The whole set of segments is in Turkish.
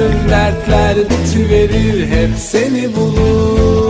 Bütün dertler bitiverir hep seni bulur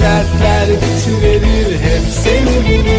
dertler bitiverir hep seni